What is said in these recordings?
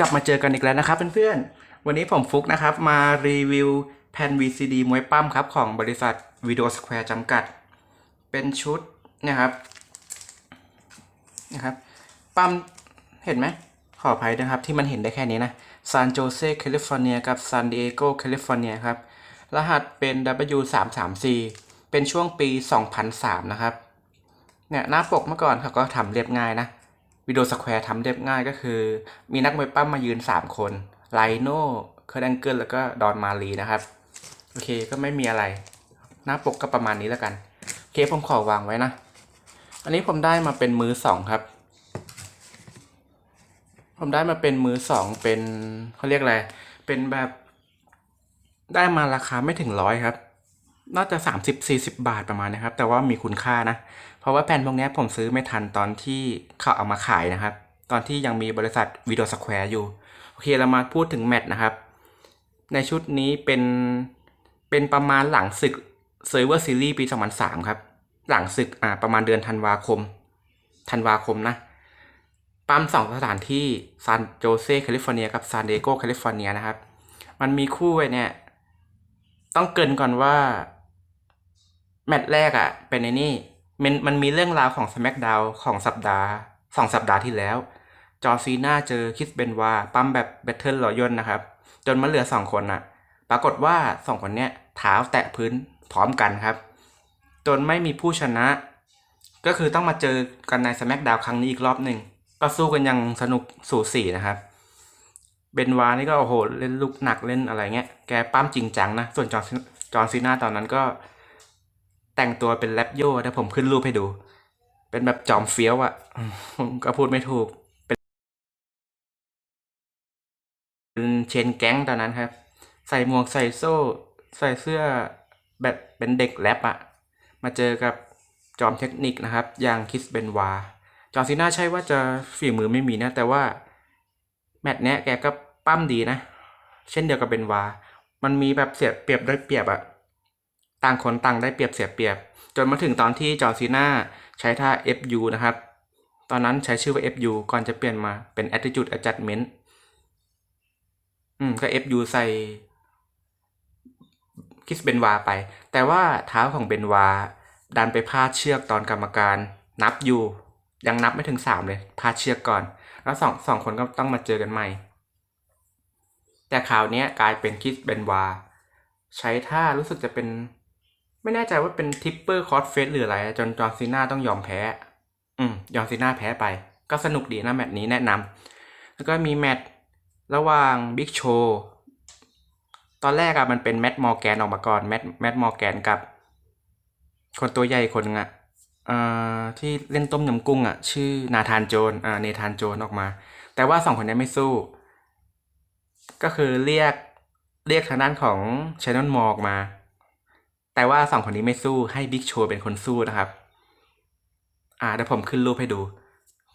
กลับมาเจอกันอีกแล้วนะครับเพื่อนๆ วันนี้ผมฟุกนะครับ มารีวิวแผ่น VCD มวยปั้มครับ ของบริษัทวิดีโอสแควร์จำกัด เป็นชุดนะครับนะครับ ปั้มเห็นไหมขออภัยนะครับ ที่มันเห็นได้แค่นี้นะซานโจเซแคลิฟอร์เนียกับซานดิเอโกแคลิฟอร์เนียครับ รหัสเป็น W334 เป็นช่วงปี 2003 นะครับเนี่ยหน้าปกเมื่อก่อนเขาก็ทำเรียบง่ายนะ วิดีโอสแควร์ทำเรียบง่ายก็คือ มีนักมวยปั้มมายืน 3 คนไลโน่เคอร์ดังเกิลแล้วก็ดอนมาลีนะครับ โอเคก็ไม่มีอะไร หน้าปกก็ประมาณนี้แล้วกันโอเคผมขอวางไว้นะ อันนี้ผมได้มาเป็นมือสองครับ ผมได้มาเป็นมือสองเป็นเขาเรียกอะไร เป็นแบบ ได้มาราคาไม่ถึงร้อยครับ น่าจะ 30 40 บาทประมาณนะครับ แต่ว่ามีคุณค่านะ เพราะว่าแผ่นพวกนี้ผมซื้อไม่ทันตอนที่เขาเอามาขายนะครับ ตอนที่ยังมีบริษัทวิดีโอสแควร์อยู่ โอเคเรามาพูดถึงแมตช์นะครับ ในชุดนี้เป็นเป็นประมาณหลังศึกเซ r ร์ e ร์ซีรีส์ปี 2003 ครับ หลังศึกอ่าประมาณเดือนธันวาคม ธันวาคมนะ ปั๊มสองสถานที่ซานโจเซแคลิฟอร์เนียกับซานดิเอโกแคลิฟอร์เนียนะครับ มันมีคู่ไว้เนี่ย ต้องเกินก่อนว่า แมตช์แรกอะ่ะ เป็นไอ้นี่มันมันมีเรื่องราวของ SmackDown ของสัปดาห์สองสัปดาห์ที่แล้ว จอร์ซีน่าเจอคิสเบนวาปั๊มแบบแบทเทิลรอยนนะครับ จนมาเหลือสองคนน่ะ ปรากฏว่าสองคนเนี้ยเท้าแตะพื้นพร้อมกันครับ จนไม่มีผู้ชนะ ก็คือต้องมาเจอกันใน SmackDown ครั้งนี้อีกรอบหนึ่งก็สู้กันยังสนุกสูสีนะครับเบนวานี่ก็โอ้โหเล่นลูกหนักเล่นอะไรเงี้ย แกปั้มจริงจังนะ ส่วนจอร์นจอซีน่าตอนนั้นก็ แต่งตัวเป็นแรปโย่ถ้าผมขึ้นรูปให้ดู เป็นแบบจอมเฟี้ยวอะ่ะผมก็พูดไม่ถูก เป็นเชนแก๊งตอนนั้นครับ ใส่หมวกใส่โซ่ ใส่เสื้อแบบเป็นเด็กแรปอะมาเจอกับจอมเทคนิคนะครับ อย่างคิสเบนวา จอร์นซีน่าใช่ว่าจะฝีมือไม่มีนะ แต่ว่า แมตช์เนี้ยแกก็ปั้มดีนะ เช่นเดียวกับเบนวา มันมีแบบเสียเปรียบได้เปรียบอะ ต่างคนต่างได้เปรียบเสียเปรียบ จนมาถึงตอนที่จอร์ซีน่าใช้ท่า FU นะครับ ตอนนั้นใช้ชื่อว่า FU ก่อนจะเปลี่ยนมาเป็น Attitude Adjustment อืมก็ FU ใส่คิสเบนวาไป แต่ว่าเท้าของเบนวา ดันไปพาดเชือกตอนกรรมการ นับอยู่ ยังนับไม่ถึงสามเลยพาดเชือกก่อน แล้วสองสองคนก็ต้องมาเจอกันใหม่ แต่ข่าวนี้กลายเป็นคิสเบนวา ใช้ท่ารู้สึกจะเป็น ไม่แน่ใจว่าเป็นทิปเปอร์คอร์สเฟสหรืออะไร จนจอร์ซีน่าต้องยอมแพ้ อืมจอร์ซีน่าแพ้ไป ก็สนุกดีนะแมตช์นี้แนะนำแล้วก็มีแมตช์ระหว่างบิ๊กโชตอนแรกอะมันเป็นแมตต์มอร์แกนออกมาก่อนแมตต์แมตต์มอร์แกนกับ คนตัวใหญ่คนนึงอะอ่อที่เล่นต้มยำกุ้งอะชื่อนาธานโจนอ่าเนธานโจนออกมา แต่ว่าสองคนนี้ไม่สู้ ก็คือเรียกเรียกทางด้านของช n น l มอร์กมา แต่ว่าสองคนนี้ไม่สู้ให้บิ๊กโชเป็นคนสู้นะครับ อ่าเดี๋ยวผมขึ้นรูปให้ดู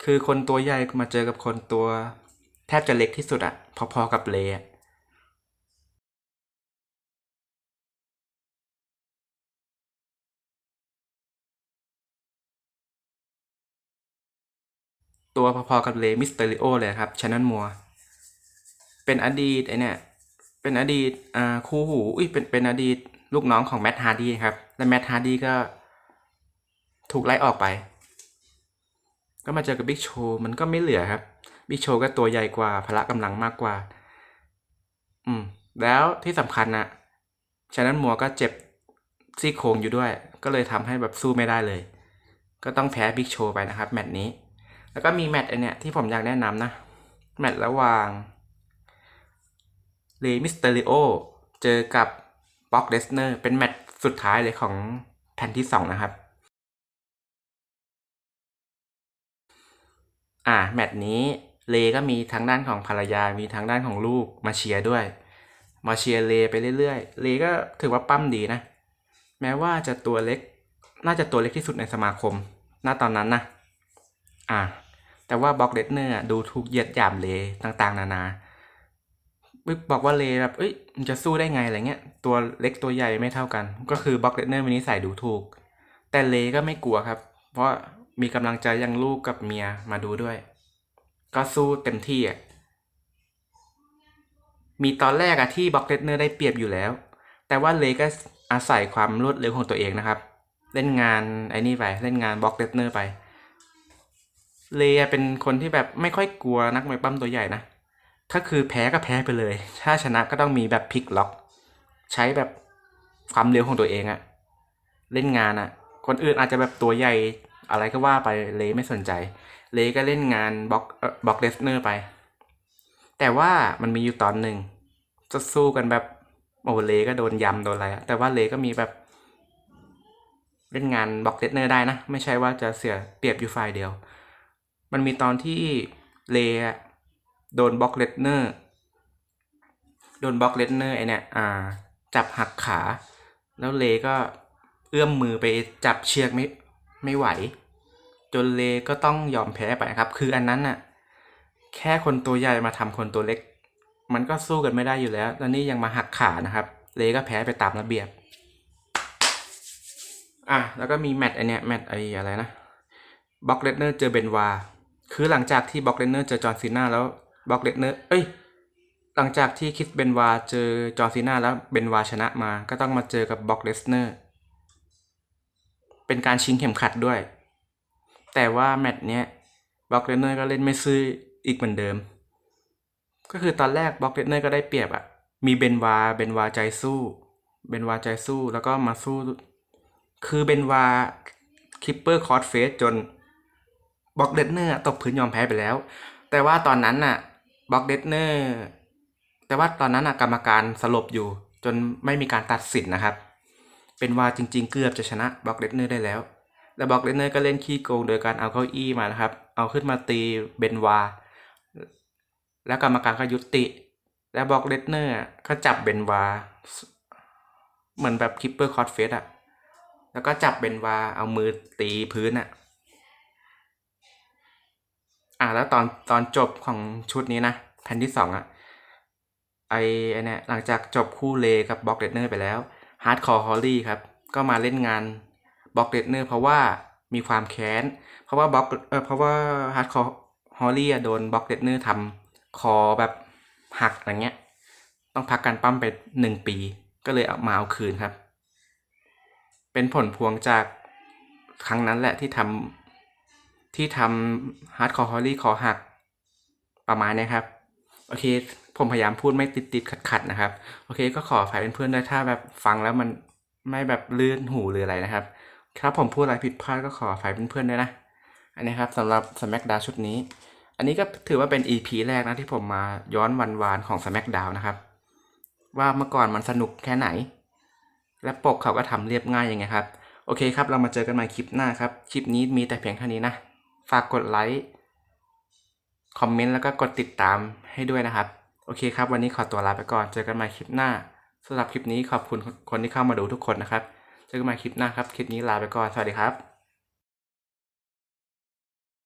คือคนตัวใหญ่มาเจอกับคนตัว แทบจะเล็กที่สุดอะพอๆกับเลอะตัวพอๆกับเลมิสเตอริโอเลยครับช n น l มัว เป็นอดีตไอเนี่ย เป็นอดีตอ่าคู่หู อุ้ยเป็นเป็นอดีต ลูกน้องของแมตต์ฮาร์ดีครับ และแมตต์ฮาร์ดีก็ถูกไล่ออกไป ก็มาเจอกับบิ๊กโชว์มันก็ไม่เหลือครับ บิ๊กโชว์ก็ตัวใหญ่กว่าพละกำลังมากกว่า อืม แล้วที่สำคัญนะฉะนั้นมัวก็เจ็บซี่โครงอยู่ด้วย ก็เลยทำให้แบบสู้ไม่ได้เลย ก็ต้องแพ้บิ๊กโชว์ไปนะครับ แมตช์นี้ แล้วก็มีแมตช์ไอเนี่ยที่ผมอยากแนะนำนะ แมตช์ระหว่างเลมิสเตอริโอเจอกับ บ็อกเดสเนอร์เป็นแมตช์สุดท้ายเลยของแผ่นที่สองนะครับ อ่าแมตช์นี้เลก็มีทั้งด้านของภรรยา มีทั้งด้านของลูกมาเชียร์ด้วย มาเชียร์เลไปเรื่อยๆ เลก็ถือว่าปั้มดีนะ แม้ว่าจะตัวเล็ก น่าจะตัวเล็กที่สุดในสมาคม ณ ตอนนั้นนะ อ่า แต่ว่าบ็อกเดสเนอร์ดูถูกเหยียดหยามเลต่างๆ นานา บอกว่าเลแบบเอ้ยมันจะสู้ได้ไงอะไรเงี้ยตัวเล็กตัวใหญ่ไม่เท่ากัน ก็คือบล็อกเลนเนอร์วันนี้ใส่ดูถูก แต่เลก็ไม่กลัวครับ เพราะมีกำลังใจยังลูกกับเมียมาดูด้วย ก็สู้เต็มที่อะมีตอนแรกอะที่บล็อกเลสเนอร์ได้เปรียบอยู่แล้ว แต่ว่าเลก็อาศัยความรวดเร็วของตัวเองนะครับ เล่นงานไอ้นี่ไปเล่นงานบล็อกเลสเนอร์ไป เลเป็นคนที่แบบไม่ค่อยกลัวนักมวยปั้มตัวใหญ่นะ ถ้าคือแพ้ก็แพ้ไปเลย ถ้าชนะก็ต้องมีแบบพลิกล็อก ใช้แบบความเร็วของตัวเองอะเล่นงานอะคนอื่นอาจจะแบบตัวใหญ่อะไรก็ว่าไปเลไม่สนใจ เลก็เล่นงานบล็อกบล็อกเลสเนอร์ไป แต่ว่ามันมีอยู่ตอนหนึ่งจะสู้กันแบบโอ้เลก็โดนยำโดนอะไรแต่ว่าเลก็มีแบบเล่นงานบล็อกเลสเนอร์ได้นะ ไม่ใช่ว่าจะเสียเปรียบอยู่ฝ่ายเดียว มันมีตอนที่เล โดนบล็อกเลสเนอร์โดนบล็อกเลสเนอร์ไอเนี่ยอ่า จับหักขา แล้วเลก็เอื้อมมือไปจับเชือกไม่ไม่ไหว จนเลก็ต้องยอมแพ้ไปนะครับ คืออันนั้นน่ะ แค่คนตัวใหญ่มาทำคนตัวเล็ก มันก็สู้กันไม่ได้อยู่แล้ว แล้วนี่ยังมาหักขานะครับ เลก็แพ้ไปตามระเบียบ อะ แล้วก็มีแมตช์ไอเนี้ยแมตช์ไออะไรนะบ็อกเลสเนอร์เจอเบนวา คือหลังจากที่บ็อกเลสเนอร์เจอจอห์นซีน่าแล้ว บล็อกเลสเนอร์เอ้ยหลังจากที่คิสเบนวาเจอจอร์นซีนาแล้วเบนวาชนะมา ก็ต้องมาเจอกับบล็อกเลสเนอร์เป็นการชิงเข็มขัดด้วย แต่ว่าแมตช์เนี้ยบล็อกเลสเนอร์ก็เล่นไม่ซื่ออีกเหมือนเดิม ก็คือตอนแรกบล็อกเลสเนอร์ก็ได้เปรียบอะมีเบนวาเบนวาใจสู้เบนวาใจสู้แล้วก็มาสู้ คือเบนวาคิปเปอร์คอร์สเฟสจนบล็อกเลสเนอร์ตกพื้นยอมแพ้ไปแล้ว แต่ว่าตอนนั้นน่ะ บล็อกเลสเนอร์แต่ว่าตอนนั้นกรรมการสลบอยู่ จนไม่มีการตัดสินนะครับ เป็นวาจริง ๆ เกือบจะชนะบล็อกเลสเนอร์ได้แล้วแล้วบล็อกเลสเนอร์ก็เล่นขี้โกงโดยการเอาเก้าอี้มานะครับ เอาขึ้นมาตีเบนวา แล้วกรรมการก็ยุติ แล้วบล็อกเลสเนอร์ก็จับเบนวา เหมือนแบบคิปเปอร์คอร์สเฟสอะแล้วก็จับเบนวาเอามือตีพื้นอะ อะแล้วตอนตอนจบของชุดนี้นะแผ่นที่สองอะไอไอเนี่ยหลังจากจบคู่เลกับบล็อกเลสเนอร์ไปแล้วฮาร์ดคอร์ฮอลลี่ครับ ก็มาเล่นงานบล็อกเลสเนอร์เพราะว่ามีความแค้น เพราะว่าบล็อกเออเพราะว่าฮาร์ดคอร์ฮอลลี่โดนบล็อกเลสเนอร์ทำคอแบบหักอะไรเงี้ย ต้องพักการปั้มไปหนึ่งปี ก็เลยเอามาเอาคืนครับ เป็นผลพวงจากครั้งนั้นแหละที่ทำ ที่ทำฮาร์ดคอร์ฮอลลี่คอหัก ประมาณนี้ครับ โอเค ผมพยายามพูดไม่ติดติดขัดขัดนะครับ โอเค ก็ขออภัยเพื่อนๆด้วยถ้าแบบฟังแล้วมันไม่แบบลื่นหูหรืออะไรนะครับ ครับผมพูดอะไรผิดพลาดก็ขออภัยเพื่อนๆด้วยนะ อันนี้ครับสำหรับ SmackDown ชุดนี้ อันนี้ก็ถือว่าเป็น EP แรกนะที่ผมมาย้อนวันวานของ SmackDown นะครับ ว่าเมื่อก่อนมันสนุกแค่ไหน และปกเขาก็ทำเรียบง่ายยังไงครับ โอเคครับ เรามาเจอกันใหม่คลิปหน้าครับ คลิปนี้มีแต่เพียงเท่านี้นะ ฝากกดไลค์คอมเมนต์แล้วก็กดติดตามให้ด้วยนะครับ โอเคครับ วันนี้ขอตัวลาไปก่อน เจอกันใหม่คลิปหน้าสำหรับคลิปนี้ขอบคุณคนที่เข้ามาดูทุกคนนะครับ เจอกันใหม่คลิปหน้าครับ คลิปนี้ลาไปก่อน สวัสดีครับ